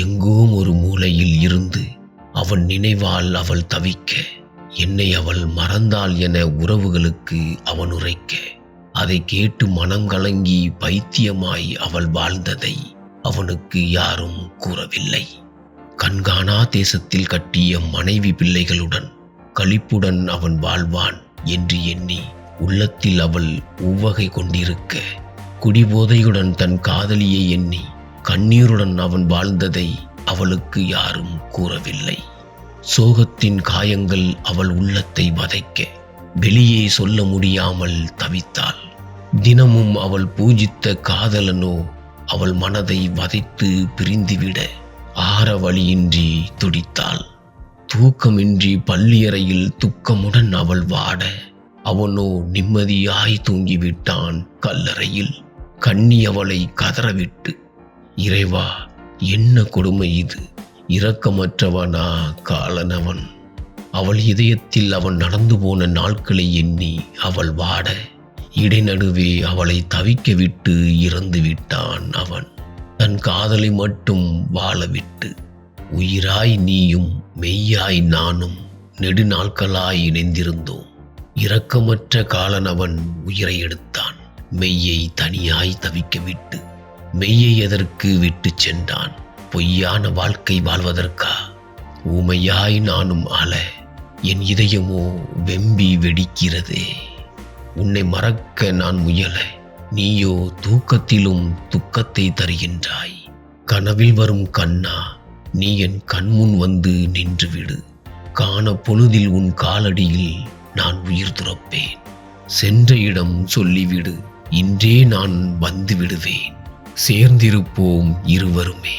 தொல்லையில் இருந்து அவன் நினைவால் அவள் தவிக்க என்னை அவள் மறந்தாள் என உறவுகளுக்கு அவன் உரைக்க அதை கேட்டு மனம் கலங்கி பைத்தியமாய் அவள் வாழ்ந்ததை அவனுக்கு யாரும் கூறவில்லை. கண்காணா தேசத்தில் கட்டிய மனைவி பிள்ளைகளுடன் களிப்புடன் அவன் வாழ்வான் என்று எண்ணி உள்ளத்தில் அவள் உவகை கொண்டிருக்க குடிபோதையுடன் தன் காதலியை எண்ணி கண்ணீருடன் அவன் வாழ்ந்ததை அவளுக்கு யாரும் கூறவில்லை. சோகத்தின் காயங்கள் அவள் உள்ளத்தை வதைக்க வெளியே சொல்ல முடியாமல் தவித்தாள். தினமும் அவள் பூஜித்த காதலனோ அவள் மனதை வதைத்து பிரிந்துவிட ஆற வழியின்றி துடித்தாள். தூக்கமின்றி பள்ளியறையில் துக்கமுடன் அவள் வாட அவனோ நிம்மதியாய் தூங்கிவிட்டான் கல்லறையில். கண்ணி அவளை கதறவிட்டு இறைவா என்ன கொடுமை இது? இரக்கமற்றவனா காலனவன். அவள் இதயத்தில் அவன் நடந்து போன நாட்களை எண்ணி அவள் வாட. இடைநடுவே அவளை தவிக்க விட்டு இறந்து விட்டான் அவன். தன் காதலை மட்டும் வாழவிட்டு உயிராய் நீயும் மெய்யாய் நானும் நெடுநாட்களாய் இணைந்திருந்தோம். இரக்கமற்ற காலன் அவன் உயிரை எடுத்தான். மெய்யை தனியாய் தவிக்க விட்டு மெய்யை எதற்கு விட்டு சென்றான்? பொய்யான வாழ்க்கை வாழ்வதற்கா? ஊமையாய் நானும் அல என் இதயமோ வெம்பி வெடிக்கிறதே. உன்னை மறக்க நான் முயல நீயோ தூக்கத்திலும் துக்கத்தை தருகின்றாய். கனவில் வரும் கண்ணா நீ என் கண்முன் வந்து நின்றுவிடு காண பொழுதில் உன் காலடியில் நான் உயிர் துறப்பேன். சென்ற இடம் சொல்லிவிடு இன்றே நான் வந்து விடுவேன். சேர்ந்திருப்போம் இருவருமே.